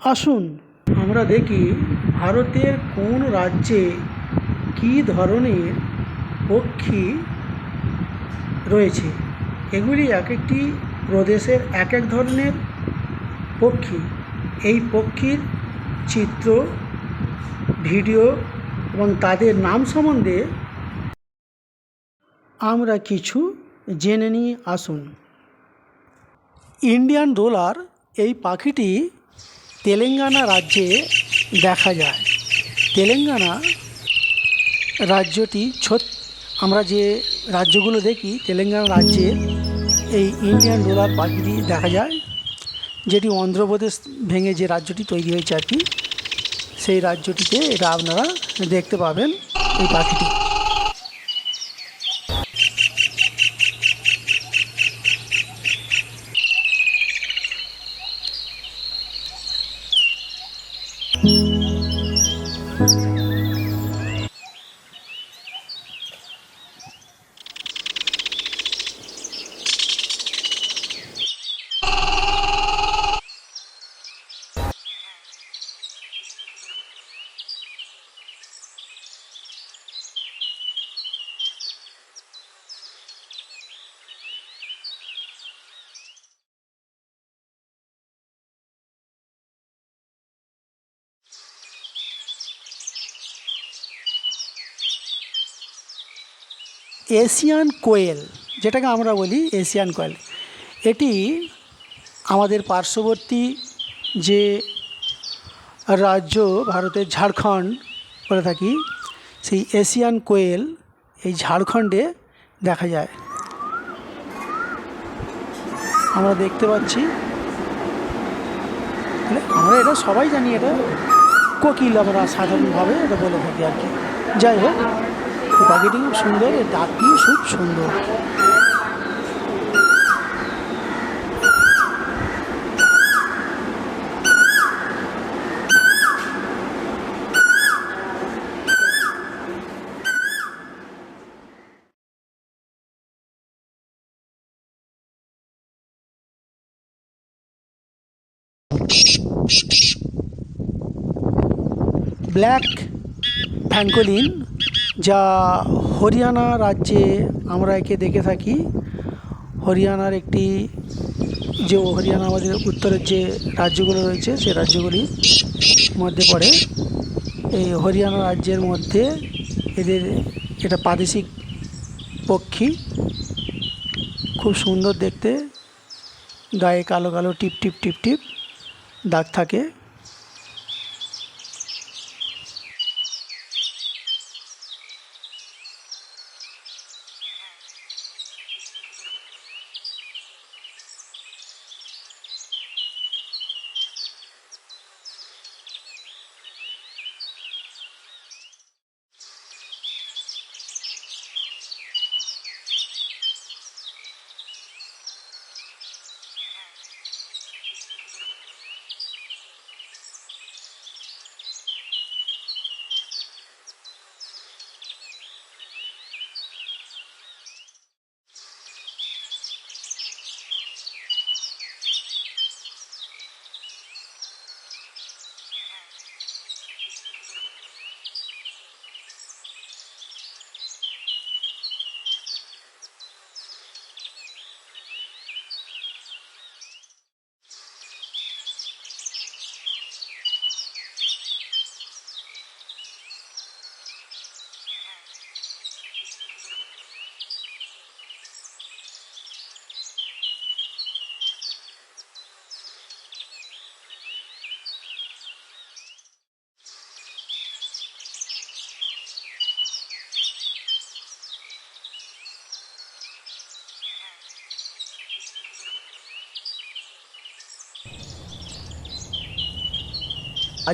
আসুন। আমরা দেখি ভারতের কোন রাজ্যে কী ধরনের পক্ষী রয়েছে। এগুলি এক একটি প্রদেশের এক এক ধরনের পক্ষী। এই পক্ষীর চিত্র, ভিডিও এবং তাদের নাম সম্বন্ধে আমরা কিছু জেনে নিয়ে আসুন। ইন্ডিয়ান রোলার এই পাখিটি তেলেঙ্গানা রাজ্যে দেখা যায়। তেলেঙ্গানা রাজ্যটি ছোট, আমরা যে রাজ্যগুলো দেখি, তেলেঙ্গানা রাজ্যে এই ইন্ডিয়ান রোলার পাখিটি দেখা যায়, যেটি অন্ধ্রপ্রদেশ ভেঙে যে রাজ্যটি তৈরি হয়েছে আর কি, সেই রাজ্যটিতে এটা আপনারা দেখতে পাবেন এই পাখিটি। এশিয়ান কোয়েল, যেটাকে আমরা বলি এশিয়ান কোয়েল, এটি আমাদের পার্শ্ববর্তী যে রাজ্য ভারতের ঝাড়খণ্ড বলে থাকি, সেই এশিয়ান কোয়েল এই ঝাড়খণ্ডে দেখা যায়। আমরা দেখতে পাচ্ছি আমরা এটা সবাই জানি, এটা কোকিল আমরা সাধারণভাবে এটা বলে থাকি আর কি। যাই হোক পাখিটি খুব সুন্দর এর ডাকটিও খুব সুন্দর। ব্ল্যাক ফ্যাঙ্কোলিন যা হরিয়ানা রাজ্যে আমরা একে দেখে থাকি। হরিয়ানার একটি যে হরিয়ানা আমাদের উত্তরের যে রাজ্যগুলো রয়েছে, সে রাজ্যগুলির মধ্যে পড়ে। এই হরিয়ানা রাজ্যের মধ্যে এদের এটা প্রাদেশিক পক্ষী। খুব সুন্দর দেখতে। গায়ে কালো কালো টিপ টিপ টিপ টিপ দাগ থাকে।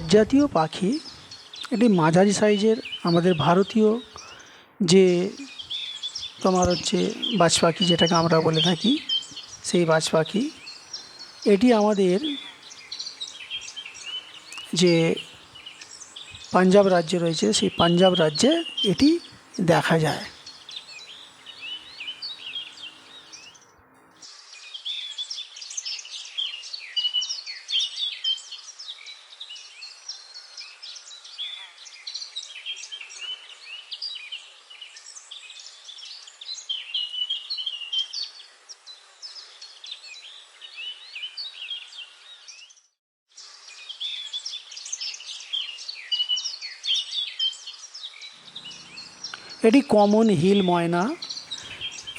জাতীয় পাখি এটি মাঝারি সাইজের আমাদের ভারতীয় যে তোমার হচ্ছে বাজ পাখি যেটাকে আমরা বলে থাকি, সেই বাজ পাখি এটি আমাদের যে পাঞ্জাব রাজ্যে রয়েছে, সেই পাঞ্জাব রাজ্যে এটি দেখা যায়। এটি কমন হিল ময়না।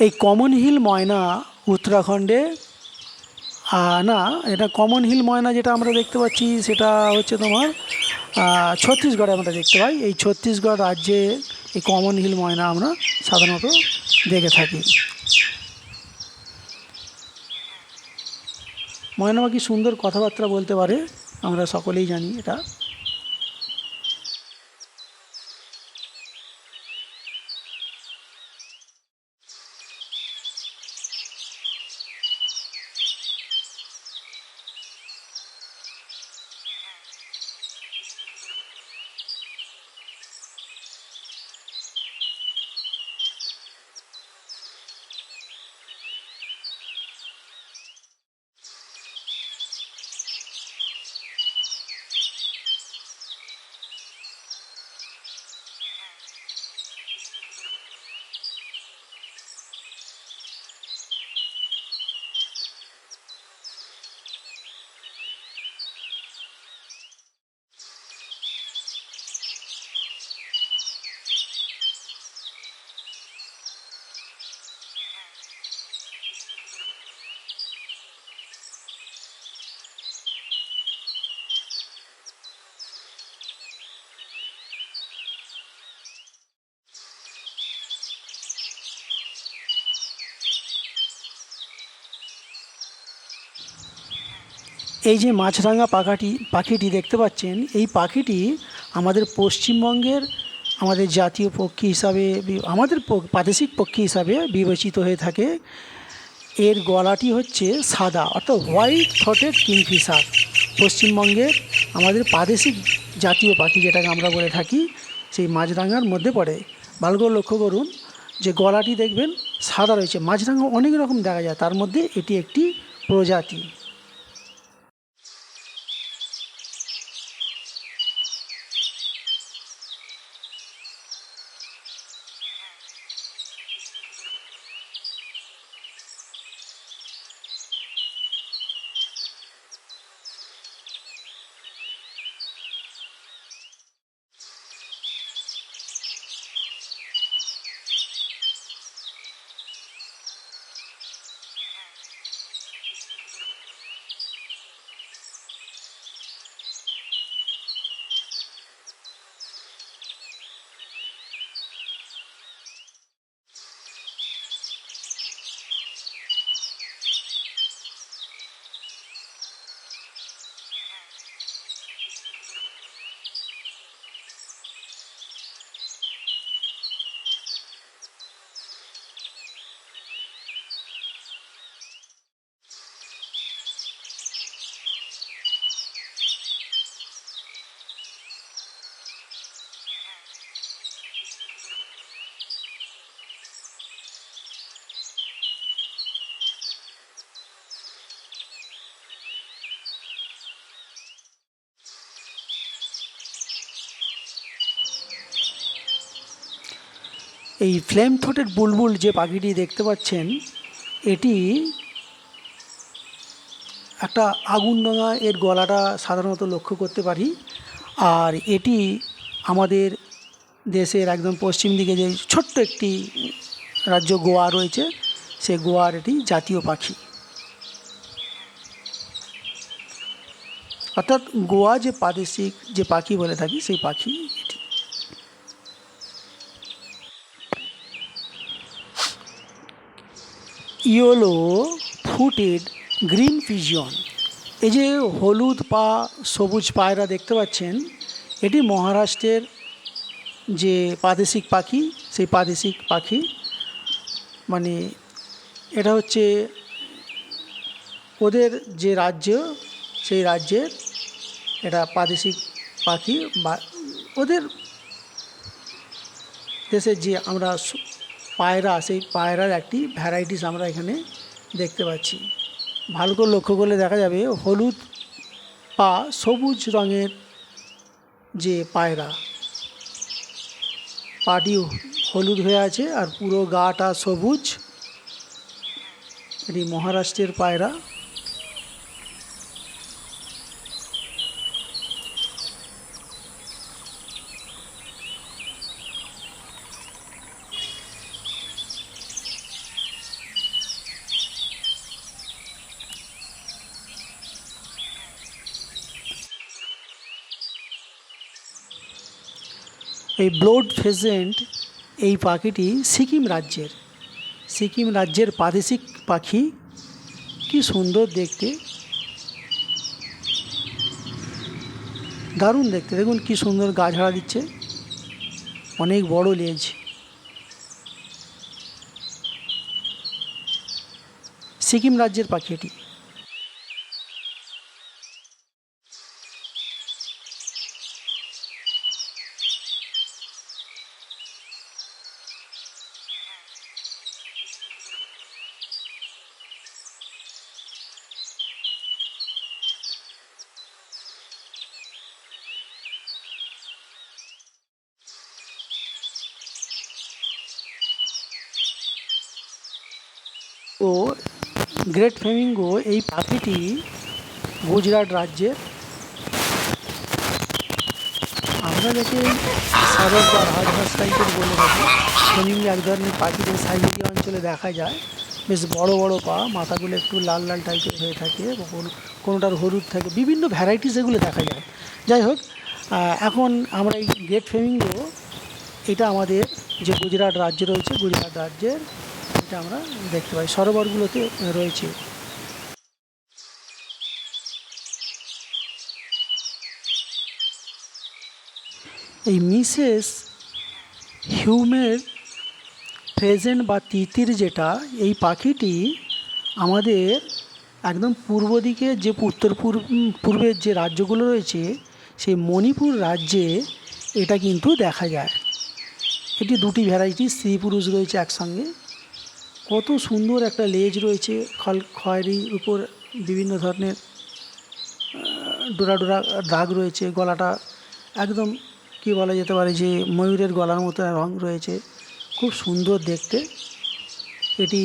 এই কমন হিল ময়না উত্তরাখণ্ডে না, এটা কমন হিল ময়না যেটা আমরা দেখতে পাচ্ছি, সেটা হচ্ছে তোমার ছত্তিশগড়ে আমরা দেখতে পাই। এই ছত্তিশগড় রাজ্যে এই কমন হিল ময়না আমরা সাধারণত দেখে থাকি। ময়না পাখি সুন্দর কথাবার্তা বলতে পারে, আমরা সকলেই জানি এটা। এই যে মাছরাঙা পাখাটি, পাখিটি দেখতে পাচ্ছেন, এই পাখিটি আমাদের পশ্চিমবঙ্গের আমাদের জাতীয় পক্ষী হিসাবে আমাদের প্রাদেশিক পক্ষী হিসাবে বিবেচিত হয়ে থাকে। এর গলাটি হচ্ছে সাদা, অর্থাৎ হোয়াইট থটেড কিংফিশার পশ্চিমবঙ্গের আমাদের প্রাদেশিক জাতীয় পাখি যেটাকে আমরা বলে থাকি, সেই মাছরাঙার মধ্যে পড়ে। ভালো লক্ষ্য করুন যে গলাটি দেখবেন সাদা রয়েছে। মাছরাঙা অনেক রকম দেখা যায়, তার মধ্যে এটি একটি প্রজাতি। এই ফ্লেম থ্রোটেড বুলবুল যে পাখিটি দেখতে পাচ্ছেন, এটি একটা আগুন রঙা এর গলাটা সাধারণত লক্ষ্য করতে পারি। আর এটি আমাদের দেশের একদম পশ্চিম দিকে যে ছোট্ট একটি রাজ্য গোয়া রয়েছে, সে গোয়ার এটি জাতীয় পাখি। অর্থাৎ গোয়া যে প্রাদেশিক যে পাখি বলে থাকি, সেই পাখি এটি ইয়েলো ফুটেড গ্রিন পিজিয়ন এই যে হলুদ পা, সবুজ পায়রা দেখতে পাচ্ছেন, এটি মহারাষ্ট্রের যে প্রাদেশিক পাখি, সেই প্রাদেশিক পাখি। মানে এটা হচ্ছে ওদের যে রাজ্য, সেই রাজ্যের এটা প্রাদেশিক পাখি বা ওদের দেশের যে আমরা পায়রা সেই পায়রার একটি ভ্যারাইটিস আমরা এখানে দেখতে পাচ্ছি। ভালো করে লক্ষ্য করলে দেখা যাবে হলুদ পা সবুজ রঙের যে পায়রা, পাটি হলুদ হয়ে আছে আর পুরো গাটা সবুজ। এটি মহারাষ্ট্রের পায়রা। এই ব্লোড ফেজেন্ট এই পাখিটি সিকিম রাজ্যের। সিকিম রাজ্যের প্রাদেশিক পাখি। কি সুন্দর দেখতে। দারুণ দেখতে। দেখুন কি সুন্দর গা ঝাড়া দিচ্ছে। অনেক বড় লেজ। সিকিম রাজ্যের পাখি এটি। গ্রেট ফ্লেমিঙ্গো এই পাখিটি গুজরাট রাজ্যের আমরা যাকে সারস বা রাজহাঁস টাইপের বলে থাকি, ফ্লেমিঙ্গো এক ধরনের পাখিদের সাইবেরিয়া অঞ্চলে দেখা যায়। বেশ বড় বড় পা, মাথাগুলো একটু লাল লাল টাইপের হয়ে থাকে কোনো, কোনোটার হলুদ থাকে, বিভিন্ন ভ্যারাইটিস এগুলো দেখা যায়। যাই হোক এখন আমরা এই গ্রেট ফ্লেমিঙ্গো, এটা আমাদের যে গুজরাট রাজ্য রয়েছে, গুজরাট রাজ্যের এটা আমরা দেখতে পাই। সরোবরগুলোতে রয়েছে। এই মিসেস হিউমের প্রেজেন্ট বা তিতির যেটা, এই পাখিটি আমাদের একদম পূর্ব দিকে যে উত্তর পূর্ব, পূর্বের যে রাজ্যগুলো রয়েছে, সেই মণিপুর রাজ্যে এটা কিন্তু দেখা যায়। এটি দুটি ভ্যারাইটি স্ত্রী পুরুষ রয়েছে একসঙ্গে। কত সুন্দর একটা লেজ রয়েছে, খল খয়েরির উপর বিভিন্ন ধরনের ডোরা ডোরা দাগ রয়েছে, গলাটা একদম কি বলা যেতে পারে যে ময়ূরের গলার মতো রং রয়েছে, খুব সুন্দর দেখতে। এটি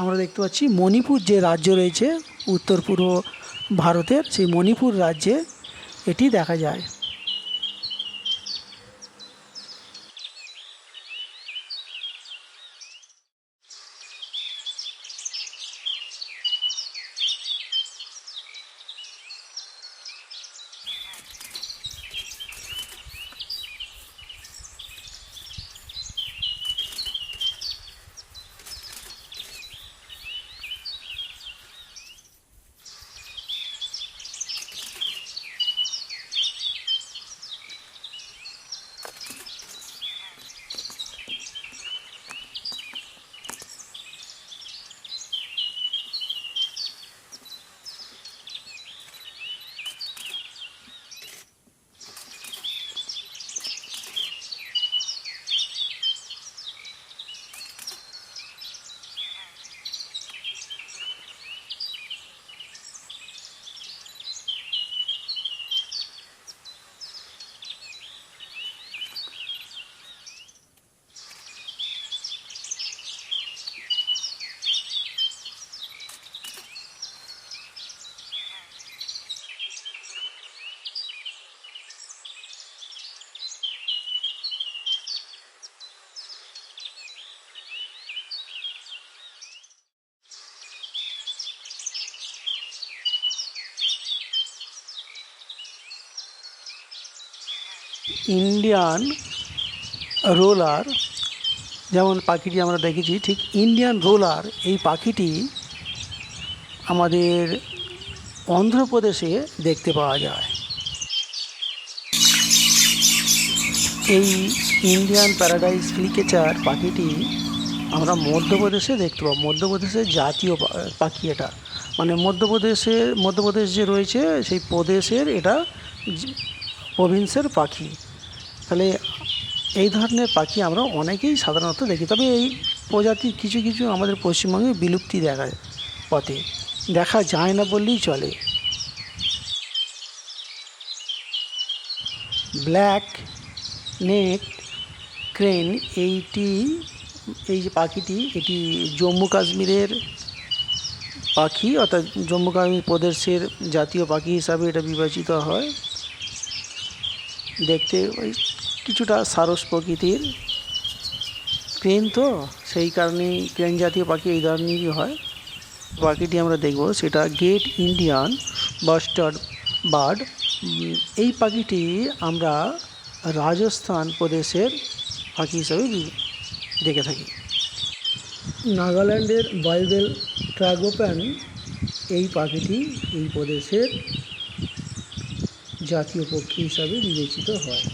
আমরা দেখতে পাচ্ছি মণিপুর যে রাজ্য রয়েছে, উত্তর পূর্ব ভারতের, সেই মণিপুর রাজ্যে এটি দেখা যায়। ইন্ডিয়ান রোলার যেমন পাখিটি আমরা দেখেছি, ঠিক ইন্ডিয়ান রোলার এই পাখিটি আমাদের অন্ধ্রপ্রদেশে দেখতে পাওয়া যায়। এই ইন্ডিয়ান প্যারাডাইস ফ্লিকেচার পাখিটি আমরা মধ্যপ্রদেশে দেখতে পাবো। মধ্যপ্রদেশের জাতীয় পাখি এটা। মানে মধ্যপ্রদেশে, মধ্যপ্রদেশ যে রয়েছে, সেই প্রদেশের এটা প্রভিন্সের পাখি। তাহলে এই ধরনের পাখি আমরা অনেকেই সাধারণত দেখি। তবে এই প্রজাতির কিছু কিছু আমাদের পশ্চিমবঙ্গে বিলুপ্তি দেখা, পথে। দেখা যায় না বললেই চলে। ব্ল্যাক নেক ক্রেন, এইটি, এই যে পাখিটি, এটি জম্মু কাশ্মীরের পাখি, অর্থাৎ জম্মু কাশ্মীর প্রদেশের জাতীয় পাখি হিসাবে এটা বিবেচিত হয়। দেখতে ওই কিছুটা সারস প্রকৃতির। ক্রেন তো, সেই কারণেই ক্রেন জাতীয় পাখি এই ধরনেরই হয়। পাখিটি আমরা দেখব, সেটা গেট ইন্ডিয়ান বাস্টার্ড বার্ড। এই পাখিটি আমরা রাজস্থান প্রদেশের পাখি হিসাবে দেখে থাকি। নাগাল্যান্ডের বাইবেল ট্রাগোপ্যান এই পাখিটি এই প্রদেশের জাতীয় পক্ষী হিসাবে বিবেচিত হয়।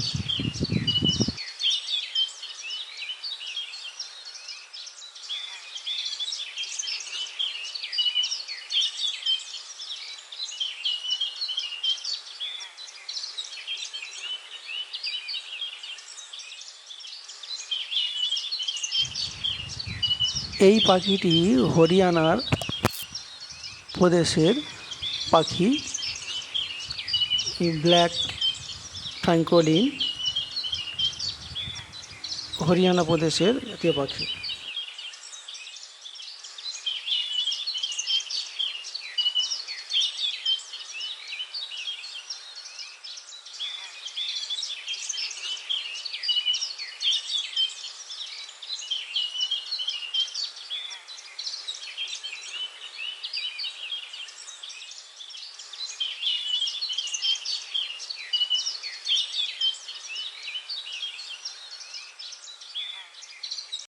এই পাখিটি হরিয়ানার প্রদেশের পাখি। ব্ল্যাক ফ্র্যাঙ্কোলিন হরিয়ানা প্রদেশের জাতীয় পাখি।